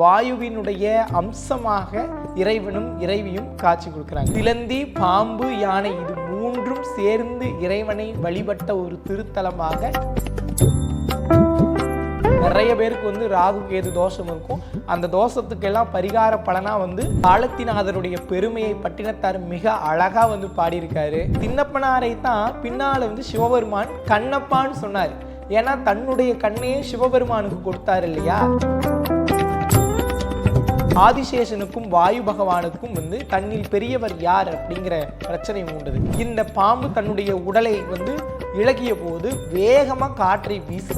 வாயுவினுடைய அம்சமாக இறைவனும் இறைவியும் காட்சி கொடுக்குறாங்க. சிலந்தி பாம்பு யானை இது மூன்றும் சேர்ந்து இறைவனை வழிபட்ட ஒரு திருத்தலமாக நிறைய பேருக்கு வந்து ராகு கேது தோஷம் இருக்கும். அந்த தோஷத்துக்கெல்லாம் பரிகார பலனா வந்து காலத்தினாதருடைய பெருமையை பட்டினத்தார் மிக அழகா வந்து பாடியிருக்காரு. தின்னப்பனாரை தான் பின்னால வந்து சிவபெருமான் கண்ணப்பான்னு சொன்னார். ஏன்னா தன்னுடைய கண்ணையே சிவபெருமானுக்கு கொடுத்தாரு இல்லையா? ஆதிசேஷனுக்கும் வாயு பகவானுக்கும் வந்து தன்னில் பெரியவர் யார் அப்படிங்கிற பிரச்சனை உண்டது இந்த பாம்பு தன்னுடைய உடலை வந்து இழகிய போது வேகமாக காற்றை வீச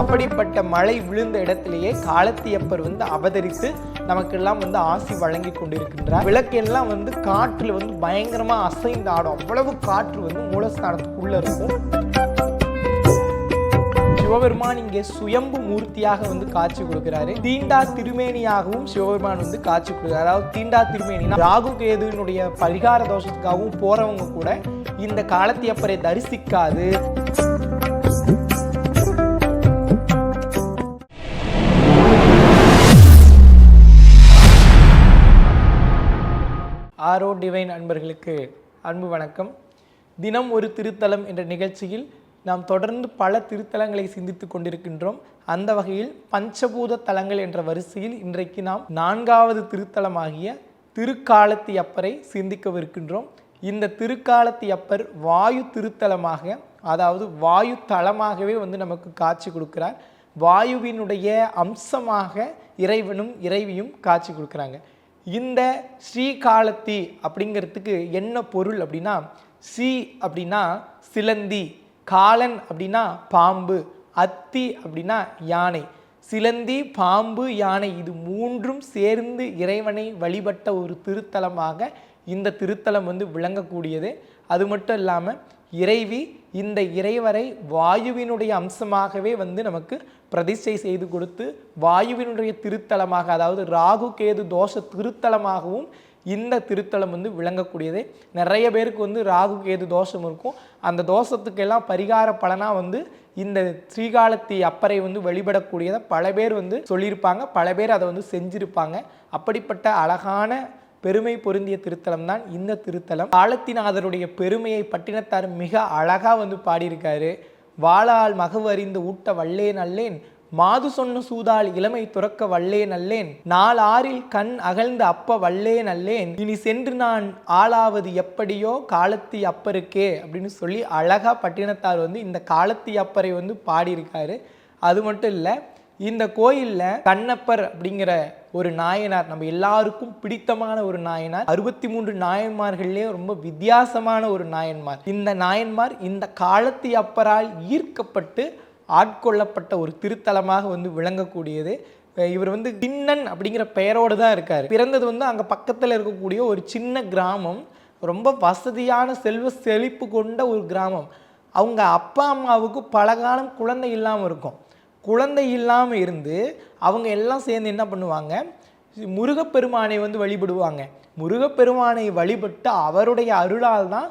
அப்படிப்பட்ட மழை விழுந்த இடத்திலேயே காலத்தியப்பர் வந்து அவதரித்து நமக்கெல்லாம் வந்து ஆசி வழங்கி கொண்டிருக்கின்றார். விளக்கெல்லாம் வந்து காற்றில் வந்து பயங்கரமாக அசைந்து ஆடும். அவ்வளவு காற்று வந்து மூலஸ்தானத்துக்குள்ளே இருக்கும். சிவபெருமான் இங்கே சுயம்பு மூர்த்தியாக வந்து காட்சி கொடுக்கிறாரு. தீண்டா திருமேனியாகவும் சிவபெருமான் வந்து காட்சி கொடுக்கிறார். அதாவது தீண்டா திருமேனி ராகு கேதுனுடைய பரிகார தோஷத்துக்காகவும் போறவங்க கூட இந்த காலத்தியப்பரை தரிசிக்காது. ஆரோ டிவைன் அன்பர்களுக்கு அன்பு வணக்கம். தினம் ஒரு திருத்தலம் என்ற நிகழ்ச்சியில் நாம் தொடர்ந்து பல திருத்தலங்களை சிந்தித்து கொண்டிருக்கின்றோம். அந்த வகையில் பஞ்சபூத தலங்கள் என்ற வரிசையில் இன்றைக்கு நாம் நான்காவது திருத்தலமாகிய திருக்காலத்தி அப்பரை சிந்திக்கவிருக்கின்றோம். இந்த திருக்காலத்தி அப்பர் வாயு திருத்தலமாக அதாவது வாயு தலமாகவே வந்து நமக்கு காட்சி கொடுக்கிறார். வாயுவினுடைய அம்சமாக இறைவனும் இறைவியும் காட்சி கொடுக்குறாங்க. இந்த ஸ்ரீகாலத்தி அப்படிங்கிறதுக்கு என்ன பொருள் அப்படின்னா ஸ்ரீ அப்படின்னா சிலந்தி காலன் அப்படின்னா பாம்பு அத்தி அப்படின்னா யானை. சிலந்தி பாம்பு யானை இது மூன்றும் சேர்ந்து இறைவனை வழிபட்ட ஒரு திருத்தலமாக இந்த திருத்தலம் வந்து விளங்கக்கூடியது. அது மட்டும் இல்லாமல் இறைவி இந்த இறைவரை வாயுவினுடைய அம்சமாகவே வந்து நமக்கு பிரதிஷ்டை செய்து கொடுத்து வாயுவினுடைய திருத்தலமாக அதாவது ராகு கேது தோஷ திருத்தலமாகவும் இந்த திருத்தலம் வந்து விளங்கக்கூடியது. நிறைய பேருக்கு வந்து ராகு கேது தோஷம் இருக்கும். அந்த தோஷத்துக்கெல்லாம் பரிகார பலனாக வந்து இந்த ஸ்ரீகாலத்தி அப்பறை வந்து வழிபடக்கூடியதை பல பேர் வந்து சொல்லியிருப்பாங்க. பல பேர் அதை வந்து செஞ்சுருப்பாங்க. அப்படிப்பட்ட அழகான பெருமை பொருந்திய திருத்தலம் தான் இந்த திருத்தலம். காலத்தினாதருடைய பெருமையை பட்டினத்தார் மிக அழகாக வந்து பாடியிருக்காரு. வாழால் மகவறிந்து ஊட்ட வல்லேன் அல்லேன் மாது சொன்ன சூதால் இளமை துறக்க வல்லே அல்லேன். நாள் ஆறில் கண் அகழ்ந்த அப்ப வல்லே நல்லேன் இனி சென்று நான் ஆளாவது எப்படியோ காலத்தி அப்பருக்கே அப்படின்னு சொல்லி அழகா பட்டினத்தார் வந்து இந்த காலத்தி அப்பரை வந்து பாடியிருக்காரு. அது மட்டும் இல்லை இந்த கோயிலில் கண்ணப்பர் அப்படிங்கிற ஒரு நாயனார் நம்ம எல்லாருக்கும் பிடித்தமான ஒரு நாயனார் அறுபத்தி மூன்று நாயன்மார்கள்லேயே ரொம்ப வித்தியாசமான ஒரு நாயன்மார். இந்த நாயன்மார் இந்த காலத்தி அப்பரால் ஈர்க்கப்பட்டு ஆட்கொள்ளப்பட்ட ஒரு திருத்தலமாக வந்து விளங்கக்கூடியது. இவர் வந்து திண்ணன் அப்படிங்கிற பெயரோடு தான் இருக்கார். பிறந்தது வந்து அங்கே பக்கத்தில் இருக்கக்கூடிய ஒரு சின்ன கிராமம். ரொம்ப வசதியான செல்வ செழிப்பு கொண்ட ஒரு கிராமம். அவங்க அப்பா அம்மாவுக்கு பல காலம் குழந்தை இல்லாமல் இருக்கும். குழந்தை இல்லாமல் இருந்து அவங்க எல்லாம் சேர்ந்து என்ன பண்ணுவாங்க? முருகப்பெருமானை வந்து வழிபடுவாங்க. முருகப்பெருமானை வழிபட்டு அவருடைய அருளால் தான்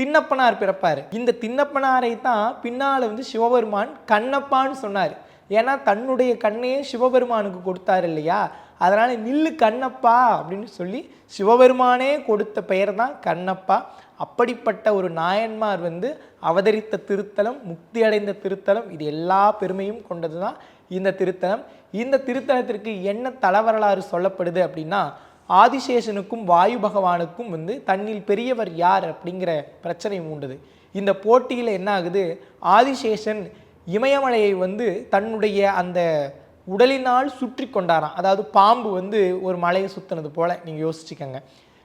தின்னப்பனார் பிறப்பார். இந்த தின்னப்பனாரை தான் பின்னால் வந்து சிவபெருமான் கண்ணப்பான்னு சொன்னார். ஏன்னா தன்னுடைய கண்ணையே சிவபெருமானுக்கு கொடுத்தாரு இல்லையா? அதனால் நில்லு கண்ணப்பா அப்படின்னு சொல்லி சிவபெருமானே கொடுத்த பெயர் தான் கண்ணப்பா. அப்படிப்பட்ட ஒரு நாயன்மார் வந்து அவதரித்த திருத்தலம் முக்தி அடைந்த திருத்தலம் இது எல்லா பெருமையும் கொண்டது தான் இந்த திருத்தலம். இந்த திருத்தலத்திற்கு என்ன தலவரலாறு சொல்லப்படுது அப்படின்னா ஆதிசேஷனுக்கும் வாயு பகவானுக்கும் வந்து தன்னில் பெரியவர் யார் அப்படிங்கிற பிரச்சனை உண்டுது இந்த போட்டியில் என்ன ஆகுது? ஆதிசேஷன் இமயமலையை வந்து தன்னுடைய அந்த உடலினால் சுற்றி கொண்டாராம். அதாவது பாம்பு வந்து ஒரு மலையை சுற்றினது போல் நீங்கள் யோசிச்சுக்கோங்க.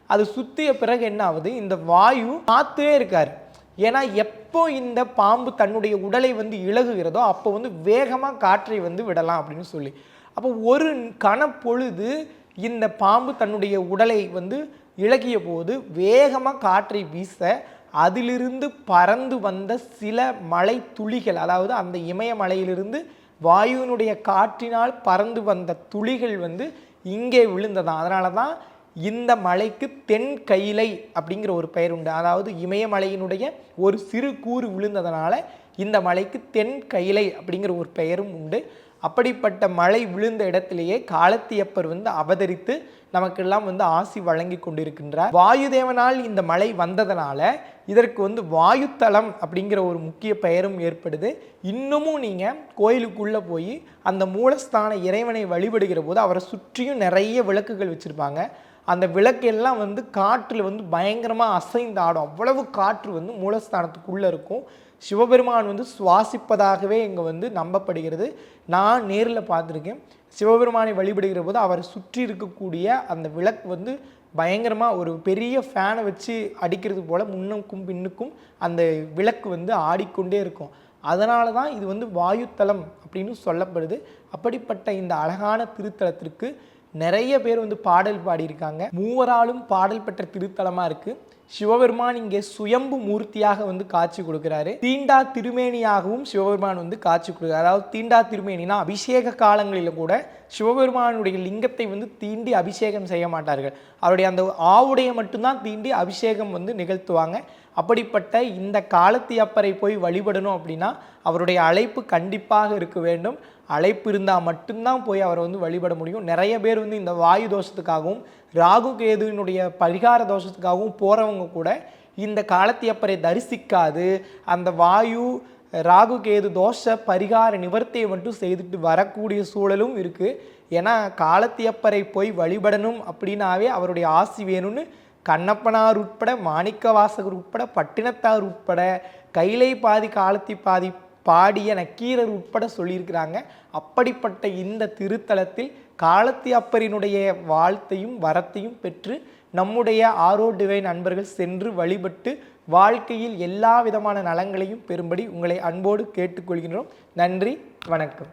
அது சுற்றிய பிறகு என்ன ஆகுது? இந்த வாயு காத்தே இருக்கார். ஏன்னா எப்போ இந்த பாம்பு தன்னுடைய உடலை வந்து இழகுகிறதோ அப்போ வந்து வேகமாக காற்றை வந்து விடலாம் அப்படின்னு சொல்லி. அப்போ ஒரு கணப்பொழுது இந்த பாம்பு தன்னுடைய உடலை வந்து இழகிய போது வேகமாக காற்றை வீச அதிலிருந்து பறந்து வந்த சில மலை துளிகள் அதாவது அந்த இமயமலையிலிருந்து வாயுவினுடைய காற்றினால் பறந்து வந்த துளிகள் வந்து இங்கே விழுந்ததாம். அதனால தான் இந்த மலைக்கு தென் கைலை அப்படிங்கிற ஒரு பெயர் உண்டு. அதாவது இமயமலையினுடைய ஒரு சிறு கூறு விழுந்ததனால இந்த மலைக்கு தென் கைலை அப்படிங்கிற ஒரு பெயரும் உண்டு. அப்படிப்பட்ட மழை விழுந்த இடத்திலேயே காலத்தியப்பர் வந்து அவதரித்து நமக்கெல்லாம் வந்து ஆசி வழங்கி கொண்டிருக்கின்றார். வாயுதேவனால் இந்த மழை வந்ததனால இதற்கு வந்து வாயுத்தலம் அப்படிங்கிற ஒரு முக்கிய பெயரும் ஏற்படுது. இன்னமும் நீங்கள் கோயிலுக்குள்ளே போய் அந்த மூலஸ்தான இறைவனை வழிபடுகிற போது அவரை சுற்றியும் நிறைய விளக்குகள் வச்சுருப்பாங்க. அந்த விளக்கெல்லாம் வந்து காற்றில் வந்து பயங்கரமாக அசைந்து ஆடும். அவ்வளவு காற்று வந்து மூலஸ்தானத்துக்குள்ளே இருக்கும். சிவபெருமான் வந்து சுவாசிப்பதாகவே இங்கே வந்து நம்பப்படுகிறது. நான் நேரில் பார்த்துருக்கேன். சிவபெருமானை வழிபடுகிற போது அவரை சுற்றி இருக்கக்கூடிய அந்த விளக்கு வந்து பயங்கரமாக ஒரு பெரிய ஃபேனை வச்சு அடிக்கிறது போல் முன்னுக்கும் பின்னுக்கும் அந்த விளக்கு வந்து ஆடிக்கொண்டே இருக்கும். அதனால தான் இது வந்து வாயுத்தலம் அப்படின்னு சொல்லப்படுது. அப்படிப்பட்ட இந்த அழகான திருத்தலத்திற்கு நிறைய பேர் வந்து பாடல் பாடியிருக்காங்க. மூவராலும் பாடல் பெற்ற திருத்தலமாக இருக்குது சிவபெருமான் இங்கே சுயம்பு மூர்த்தியாக வந்து காட்சி கொடுக்குறாரு. தீண்டா திருமேனியாகவும் சிவபெருமான் வந்து காட்சி கொடுக்குறாரு. அதாவது தீண்டா திருமேனினா அபிஷேக காலங்களில் கூட சிவபெருமானுடைய லிங்கத்தை வந்து தீண்டி அபிஷேகம் செய்ய மாட்டார்கள். அவருடைய அந்த ஆவுடைய மட்டும்தான் தீண்டி அபிஷேகம் வந்து நிகழ்த்துவாங்க. அப்படிப்பட்ட இந்த காலத்தி அப்பரை போய் வழிபடணும் அப்படின்னா அவருடைய அழைப்பு கண்டிப்பாக இருக்க வேண்டும். அழைப்பு இருந்தால் மட்டும்தான் போய் அவரை வந்து வழிபட முடியும். நிறைய பேர் வந்து இந்த வாயு தோஷத்துக்காகவும் ராகு கேதுவினுடைய பரிகார தோஷத்துக்காகவும் போகிறவங்க கூட இந்த காலத்தியப்பரை தரிசிக்காது. அந்த வாயு ராகு கேது தோஷ பரிகார நிவர்த்தியை மட்டும் செய்துட்டு வரக்கூடிய சூழலும் இருக்குது ஏன்னா காலத்தியப்பரை போய் வழிபடணும் அப்படின்னாவே அவருடைய ஆசி வேணும்னு கண்ணப்பனார் உட்பட மாணிக்கவாசகர் உட்பட பட்டினத்தார் உட்பட கைலை பாதி காலத்தி பாதி பாடிய நக்கீரர் உட்பட சொல்லியிருக்கிறாங்க. அப்படிப்பட்ட இந்த திருத்தலத்தில் காலத்தி அப்பரினுடைய வாழ்த்தையும் வரத்தையும் பெற்று நம்முடைய ஆரோ டிவைன் நண்பர்கள் சென்று வழிபட்டு வாழ்க்கையில் எல்லா விதமான நலங்களையும் பெறும்படி உங்களை அன்போடு கேட்டுக்கொள்கின்றோம். நன்றி வணக்கம்.